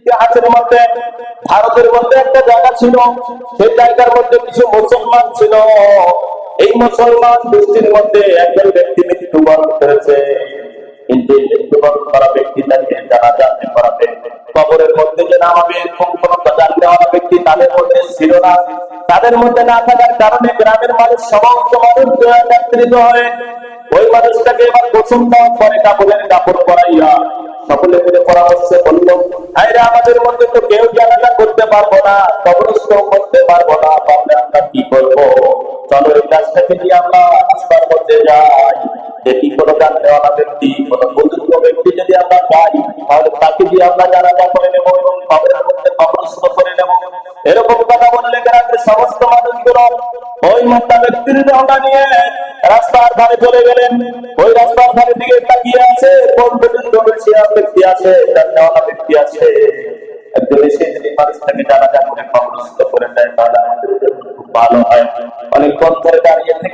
ইতিহাসের মধ্যে, ভারতের মধ্যে একটা জায়গা ছিল। সেই জায়গার মধ্যে কিছু মুসলমান ছিল। এই মুসলমান গোষ্ঠীর মধ্যে একজন ব্যক্তি মৃত্যুবরণ করেছে। তাদের মধ্যে ছিল না। তাদের মধ্যে না থাকার কারণে গ্রামের মানুষ মানুষ একত্রিত হয়ে ওই মানুষটাকে এবার পরে কাপড়ের কাপড় পরাইয়া সকলে মিলে পরামর্শ করল আমাদের মধ্যে তো কেউ জানাজা করতে পারব না, কবরস্থ করতে পারব না তাহলে আমরা কি করব? চলো এই কাজটাকে নিয়ে আমরা রাস্তার মধ্যে যাই। দেখি কোনো জানতেওয়ালা ব্যক্তি, কোন বুজুর্গ ব্যক্তি যদি আমরা পাই, তাহলে তাকে দিয়ে আমরা জানাজা করে নেব এবং কবরের মধ্যে কবরস্থ করে নেব। এরকম ওই মোটা ব্যক্তির নিয়ে রাস্তার ধারে চলে গেলেন। ওই রাস্তার ধারে দিকে তাকিয়ে আছে, কোন পর্যন্ত ব্যক্তি আছে, তার জাননেওয়ালা ব্যক্তি আছে। একজন এসে যদি মানুষটাকে জানাজা করে করে দেয়, তাহলে আমাদের খুব ভালো হয়। অনেকক্ষণ ধরে দাঁড়িয়ে থেকে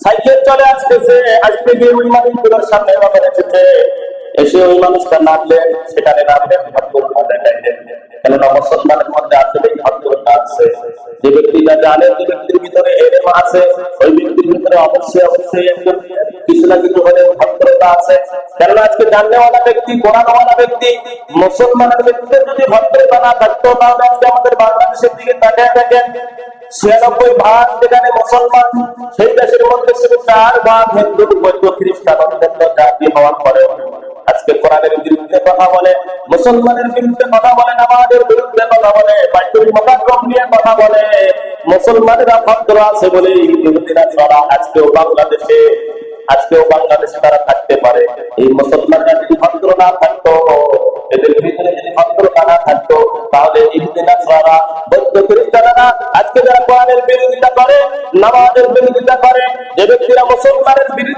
সাইকেল চলে আসতেছে, আসতে গিয়ে ওই মানুষগুলোর সামনে এভাবে এসেছে এসে ওই মানুষটা নামলেন, সেখানে নামলেন কেননা মুসলমানের মধ্যে আসলে যে ব্যক্তিটা জানে যে ব্যক্তির ভিতরে এলেম আছে, ওই ব্যক্তির ভিতরে অবশ্যই অবশ্যই একজন কিছু না কিছু হলে ভদ্রতা আছে। কেননা আজকে জানলেওয়ালা ব্যক্তি কোরআনওয়ালা ব্যক্তি, মুসলমানের ব্যক্তিদের যদি ভদ্রতা না থাকতো, তাহলে আজকে আমাদের বাংলাদেশের দিকে তাকিয়ে দেখেন, ছিয়ানব্বই ভাগ যেখানে মুসলমান, সেই দেশের মধ্যে শুধু চার ভাগ হিন্দু, বৌদ্ধ, খ্রিস্টান জাতি হওয়ার পরে আজকে কোরআনের বিরুদ্ধে কথা বলে, মুসলমানের বিরুদ্ধে কথা বলে, নামাজের বিরুদ্ধে কথা বলে, বাইতুল নিয়ে কথা বলে, মুসলমানেরা ভদ্র আছে বলে ইহুদিরা চলা আজকেও বাংলাদেশে আজকেও বাংলাদেশে তারা থাকতে পারে। এই মুসলমানরা যদি ভদ্র না থাকতো, এদের ভিতরে যদি ভদ্রতা না থাকতো, তাহলে ইহুদিনা ছাড়া বৌদ্ধ খ্রিস্টানরা আজকে যারা কোরআনের বিরোধিতা করে, নামাজের বিরোধিতা করে, যে ব্যক্তিরা মুসলমানের বিরোধিতা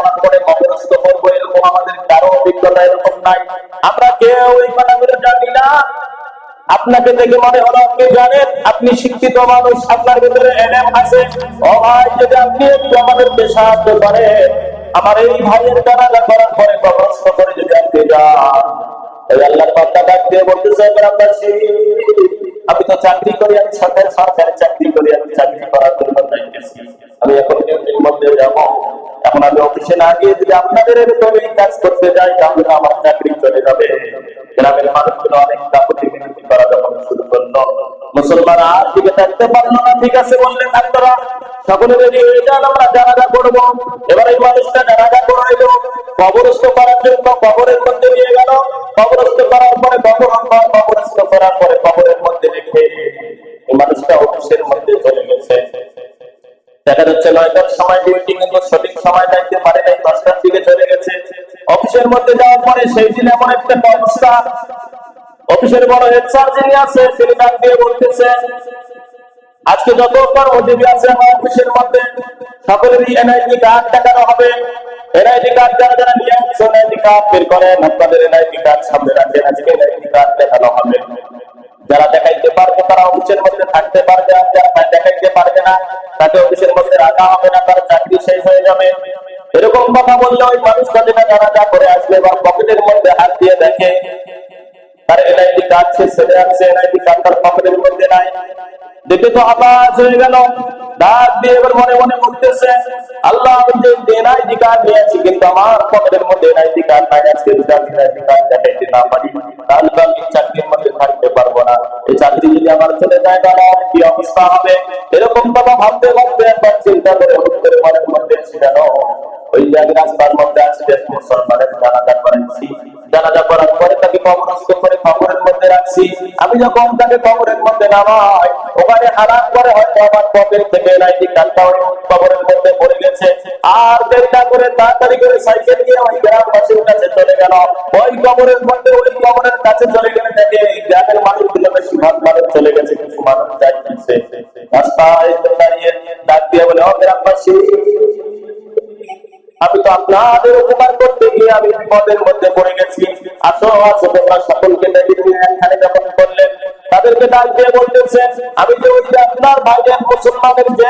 আপনাকে দেখে মনে হলো আপনি জানেন, আপনি শিক্ষিত মানুষ, আপনার ভিতরে এলএম আছে। ও ভাই, যদি আপনি একটু আমাদেরকে সাহায্য করেন, আমার এই ভাইয়ের জানাজা করার পরে কবরস্থ করে যদি আপনি যান। ওই আল্লাহর বান্দা ডাক দিয়ে গ্রামবাসী আমি তো চাকরি করি, আমি সরকারি সরকারি চাকরি করি, আমি চাকরি করার জন্য আমি এখন মধ্যে যাব। এখন আমি অফিসে না গিয়ে যদি আপনাদের এরকম কাজ করতে যাই, তাহলে আমার চাকরি চলে যাবে। গ্রামের মানুষগুলো অনেক দাপতি বিনতি করা যখন শুরু করল। মুসলমান আর দিকে থাকতে পারল না, ঠিক আছে বললেন আপনারা সকলে রেডি হয়ে যান, আমরা জানাজা করব। এবার এই মানুষটা জানাজা করাইলো। কবরস্থ করার জন্য কবরের মধ্যে নিয়ে গেল। কবরস্থ করার পরে কবর কবরস্থ করার পরে কবরের মধ্যে রেখে এই মানুষটা অফিসের মধ্যে চলে গেছে। দেখা যাচ্ছে নয়টার সময় সঠিক সময় পারে নাই, দশটার দিকে চলে গেছে। অফিসের মধ্যে যাওয়ার পরে সেই দিন এমন একটা অবস্থা অফিসের বড় যিনি আছে, তিনি ডাক দিয়ে বলতেছে, আজকে যত কর্মজীবী আছে আমার অফিসের মধ্যে, সকলেরই এনআইডি কার্ড দেখানো হবে। এনআইডি কার্ড যারা যারা নিয়ে আসছে এনআইডি কার্ড বের আপনাদের এনআইডি কার্ড সামনে রাখেন। আজকে এনআইডি কার্ড দেখানো হবে। যারা দেখাইতে পারবে, তারা অফিসের মধ্যে থাকতে পারবে। তাকে অফিসের মধ্যে রাখা হবে না, তার চাকরি শেষ হয়ে যাবে। এরকম কথা বললে ওই মানুষটা যেটা যা করে আসবে বা পকেটের মধ্যে হাত দিয়ে দেখে। তার আসছে তার পকেটের মধ্যে নাই। দেখে তো হয়ে গেল। দিয়ে এবার মনে মনে আল্লাহ, আমি যে কার্ড নিয়েছি, কিন্তু আমার পকেটের মধ্যে কার্ড নাই। আজকে এনআইডি কার্ড দেখাইতে না পারি। তাহলে আমি চাকরির মধ্যে থাকতে এই চাকরি যদি আমার চলে যায়, তাহলে আমার কি অবস্থা হবে? এরকম কথা ভাবতে ভাবতে একবার চিন্তা করে হুট করে মনে মধ্যে এসে ওই জায়গায় রাস্তার মধ্যে আসলে মুসলমানের জানাজা করাইছি জানাজা করার পরে তাকে কবরস্থ আমি যখন তাকে কবরের মধ্যে নামাই, ওখানে হারাম করে হয়তো আমার পকেট থেকে লাইটি ওই কবরের মধ্যে পড়ে গেছে। আর দেরি না করে তাড়াতাড়ি করে সাইকেল নিয়ে ওই গ্রামবাসীর কাছে চলে গেল। ওই কবরের মধ্যে ওই কবরের কাছে চলে গেলে দেখে গ্রামের মানুষগুলো বেশি ভাগ মানুষ চলে গেছে, কিছু মানুষ যাইতেছে। রাস্তায় দাঁড়িয়ে ডাক দিয়ে বলে, ও গ্রামবাসী, আমি তো আপনাদের উপকার করতে গিয়ে আমি বিপদের মধ্যে পড়ে গেছি। আসো আসো, তোমরা সকলকে যখন করলেন। তাদেরকে ডাক দিয়ে বলতেছেন, আমি যে ওই আপনার ভাইয়ের মুসলমানের যে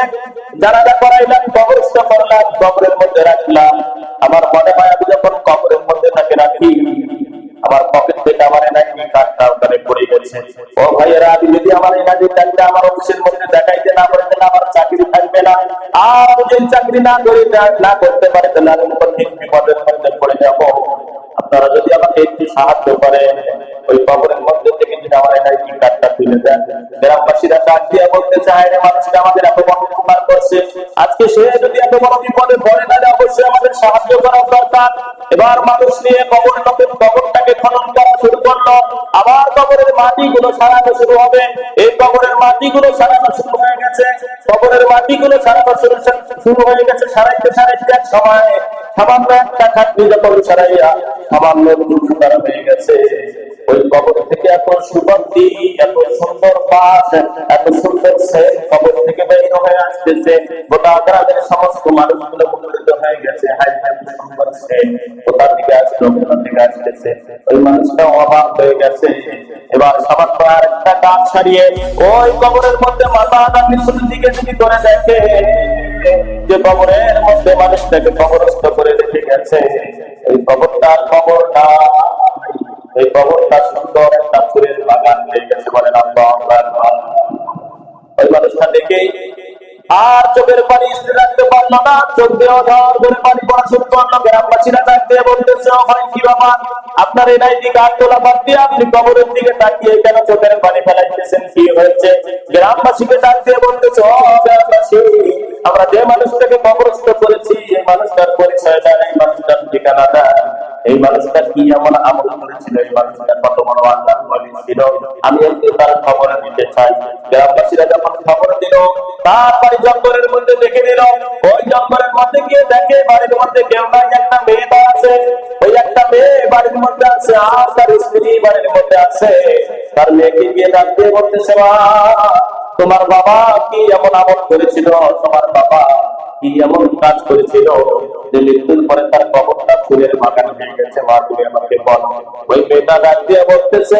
জানাজা করাইলাম, কবরস্থ করলাম, কবরের মধ্যে রাখলাম। আমার মনে হয় আমি যখন কবরের মধ্যে তাকে রাখি, আমার পকেট থেকে আমার এনার্জি কার্ডটা ওখানে পড়ে গেছে। ও ভাইয়েরা আমি যদি আমার এনার্জি কার্ডটা আমার অফিসের মধ্যে দেখাইতে না পারে তাহলে আমার চাকরি থাকবে না। আর যদি চাকরি না করে না করতে পারে, তাহলে আমি বিপদের মধ্যে পড়ে যাব। আপনারা যদি আমাকে একটু সাহায্য করেন ওই কবরের মধ্যে থেকে যদি আমার এনআইডি কার্ডটা তুলে দেন। গ্রামবাসীরা ডাক দিয়ে বলতে চায় রে, মানুষটা আমাদের এত বড় উপকার করছে। আজকে সে যদি এত বড় বিপদে পড়ে, তাহলে অবশ্যই আমাদের সাহায্য করা দরকার। এবার মানুষ নিয়ে কবর লোকের কবরটাকে খনন করা শুরু করল। আবার কবরের মাটিগুলো সারানো শুরু হবে। এই কবরের মাটিগুলো সারানো শুরু হয়ে গেছে। কবরের মাটিগুলো সারানো শুরু শুরু হয়ে গেছে সারাইতে সারাইতে এক সময়। সামান্য একটা খাটনি যখন সারাইয়া সামান্য তারা হয়ে গেছে। ওই কবর থেকে এত সুগন্ধি, এত সুন্দর পাশ এত সুন্দর সেন কবর থেকে বের হয়ে আসতেছে। গোটা গ্রামের সমস্ত মানুষগুলো মুখরিত হয়ে গেছে। হাই সুন্দর সেন। কোথা থেকে আসলো, কোথা থেকে আসতেছে? ওই মানুষটা অবাক হয়ে গেছে। এবার সামান্য আর একটা কাজ সারিয়ে ওই কবরের মধ্যে মাথা আদা নিচুর দিকে যদি করে দেখে যে কবরের মধ্যে মানুষটাকে কবরস্থ করে রেখে গেছে। এই কবরটার কবর না এই কবরটা সুন্দর একটা ফুলের বাগান হয়ে গেছে বলেন ওই মানুষটা দেখে আর চোখের পানি স্থির রাখতে পারল না। চোখ দিয়ে ধর ধরে পানি পড়া শুরু করল। গ্রামবাসীরা ডাক দিয়ে বলতেছে "ও ভাই কি বাবা আপনার এই নাইটি গাছ তোলা বাদ দিয়ে আপনি কবরের দিকে তাকিয়ে কেন চোখের পানি ফেলাইতেছেন? কি হয়েছে? গ্রামবাসীকে ডাক দিয়ে বলতেছে গ্রামবাসী, আমরা যে মানুষটাকে কবরস্থ করেছি, এই মানুষটার পরিচয়টা এই মানুষটার ঠিকানাটা এই মানুষটা কি এমন আমল করেছিল? এই মানুষটা কত বড় আল্লাহ ছিল? আমি একটু তার খবর দিতে চাই। গ্রামবাসীরা যখন খবর দিল তার বাড়ি জঙ্গলের মধ্যে দেখে নিল, ওই জঙ্গলের মধ্যে গিয়ে দেখে বাড়ির মধ্যে কেউ নাই একটা মেয়ে আছে। ওই একটা মেয়ে বাড়ির মধ্যে আছে, আর তার স্ত্রী বাড়ির মধ্যে আছে। তার মেয়েকে গিয়ে ডাক দিয়ে বলতেছে তোমার বাবা কি এমন আমল করেছিল? তোমার বাবা কি এমন কাজ করেছিল যে মৃত্যুর পরে তার কবরটা ফুলের বাগান হয়ে গেছে, মা তুমি আমাকে বল। ওই মেয়েটা ডাক দিয়ে বলতেছে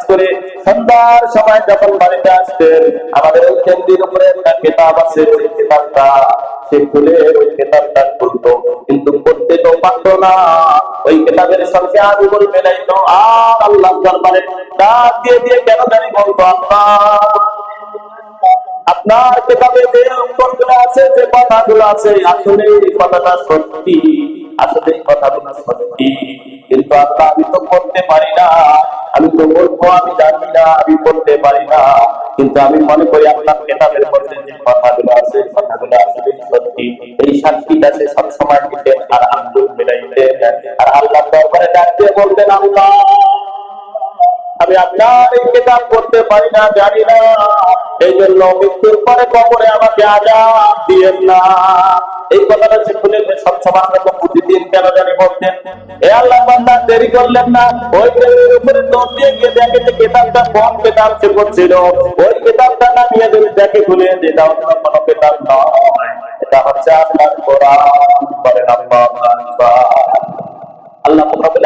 করে সন্ধ্যার সময় যখন বাড়িতে আসতেন আমাদের ওই কেন্দ্রের উপরে একটা কেতাব আছে, ওই কেতাবটা, সে খুলে ওই কেতাবটা খুলতো। কিন্তু পড়তে তো পারতো না ওই কেতাবের সঙ্গে আগুন মেলাইতো। আর আল্লাহ দরবারে ডাক দিয়ে দিয়ে কেন জানি বলতো, আল্লাহ, আপনার কেতাবে যে অক্ষরগুলো আছে, যে কথাগুলো আছে, আসলে এই কথাটা সত্যি। আসলে কথাগুলো সত্যি কিন্তু আল্লাহ আমি তো পড়তে পারি না। আমি তো বলব, আমি জানি না, আমি পড়তে পারি না। কিন্তু আমি মনে করি আপনার কেতাবের মধ্যে যে কথাগুলো আছে, কথাগুলো আসলে সত্যি। এই সাক্ষীটা সে সবসময় দিতেন আর আব্দুল মিলাইতেন আর আল্লাহ দরবারে ডাক দিয়ে বলতেন, আল্লাহ, আমি আপনার এই কিতাব পড়তে পারি না, জানি না। এই জন্য মৃত্যুর পরে কবরে আমাকে আজাদ দিয়েন না। এই কথাটা সে খুলে সবসময় আমাকে প্রতিদিন কেন জানি বলতেন এ আল্লাহ বান্দা, দেরি করলেন না। ওই টেবিলের উপরে দৌড় দিয়ে গিয়ে দেখে যে কিতাবটা কোন কিতাব সে করছিল ওই কিতাবটা না নিয়ে যদি দেখে খুলে যে এটা অন্য কোনো কিতাব নয়। এটা হচ্ছে আপনার কোরআন। বলেন আল্লাহ। আল্লাহ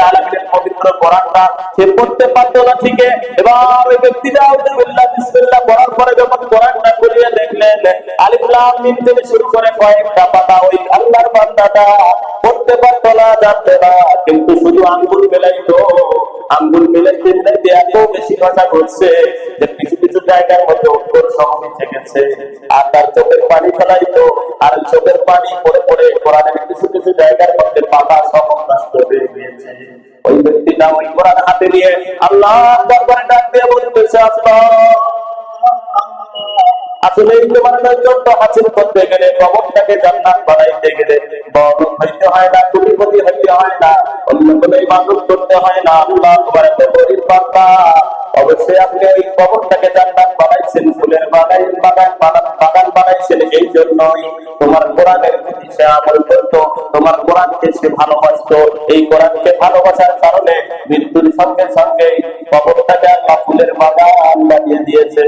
আলামিনের পবিত্র কোরআনটা সে পড়তে পারতো না ঠিক এবার ওই ব্যক্তিটা বিসমিল্লাহ পড়ার পরে যখন কোরআনটা খুলে আল্লাহ মিন থেকে শুরু করে কয়েকটা পাতা ওই আল্লাহর বান্দাটা পড়তে পারতো না, জানতে না। কিন্তু শুধু আঙ্গুল মেলাইতো। আঙ্গুল মেলাইতে মেলাইতে এত বেশি কথা করছে যে কিছু কিছু জায়গার মধ্যে উত্তর সমাধি থেকেছে। আর তার চোখের পানি ফেলাইতো। আর চোখের পানি পড়ে পড়ে কোরআনের কিছু কিছু জায়গার মধ্যে পাতা সব নষ্ট হয়ে গিয়েছে। ওই ব্যক্তিটা ওই কোরআন হাতে নিয়ে আল্লাহ দরবারে ডাক দিয়ে বলতেছে, আল্লাহ এই জন্যই তোমার সে এই ভালোবাসার কারণে মৃত্যুর সঙ্গে সঙ্গে কবরটাকে আল্লাহ ফুলের বাগান বানিয়ে দিয়েছে